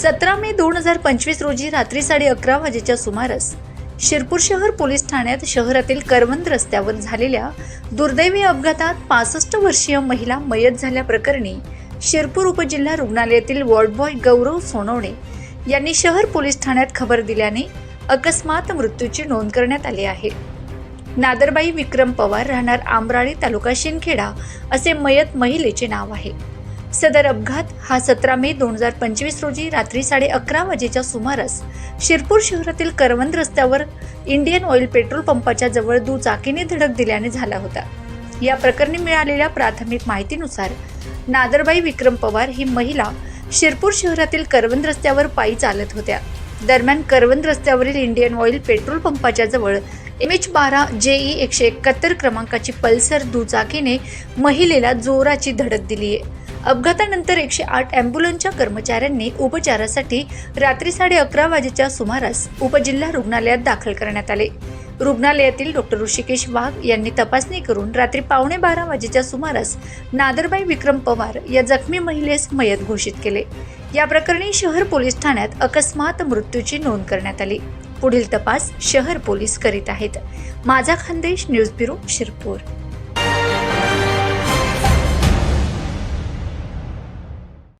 सतरा मे दोन हजार पंचवीस रोजी रात्री साडे अकरा वाजेच्या सुमारास शिरपूर शहर पोलीस ठाण्यात शहरातील करवंद रस्त्यावर झालेल्या दुर्दैवी अपघातात पासष्ट वर्षीय महिला मयत झाल्याप्रकरणी शिरपूर उपजिल्हा रुग्णालयातील वॉर्डबॉय गौरव सोनवणे यांनी शहर पोलीस ठाण्यात खबर दिल्याने अकस्मात मृत्यूची नोंद करण्यात आली आहे. नादरबाई विक्रम पवार राहणार आमराळी तालुका शिंदखेडा असे मयत महिलेचे नाव आहे. सदर अपघात हा सतरा मे दोन हजार पंचवीस रोजी रात्री साडे अकरा वाजेच्या सुमारास शिरपूर शहरातील करवंद रस्त्यावर इंडियन ऑइल पेट्रोल पंपाच्या जवळ दुचाकीने धडक दिल्याने झाला होता. या प्रकरणी मिळालेल्या प्राथमिक माहितीनुसार नादरबाई विक्रम पवार ही महिला शिरपूर शहरातील करवंद रस्त्यावर पायी चालत होत्या. दरम्यान करवंद रस्त्यावरील इंडियन ऑइल पेट्रोल पंपाच्या जवळ एम एच बारा जेई एकशे एकाहत्तर क्रमांकाची पल्सर दुचाकीने महिलेला जोराची धडक दिली आहे अपघातानंतर एकशे आठ अँब्युलन्सच्या कर्मचाऱ्यांनी उपचारासाठी रात्री साडे अकरा वाजेच्या सुमारास उपजिल्हा रुग्णालयात दाखल करण्यात आले. रुग्णालयातील डॉक्टर ऋषिकेश वाघ यांनी तपासणी करून रात्री पावणे बारा वाजेच्या सुमारास नादरबाई विक्रम पवार या जखमी महिलेस मयत घोषित केले. या प्रकरणी शहर पोलीस ठाण्यात अकस्मात मृत्यूची नोंद करण्यात आली. पुढील तपास शहर पोलीस करीत आहेत. माझा खानदेश न्यूज ब्युरो शिरपूर.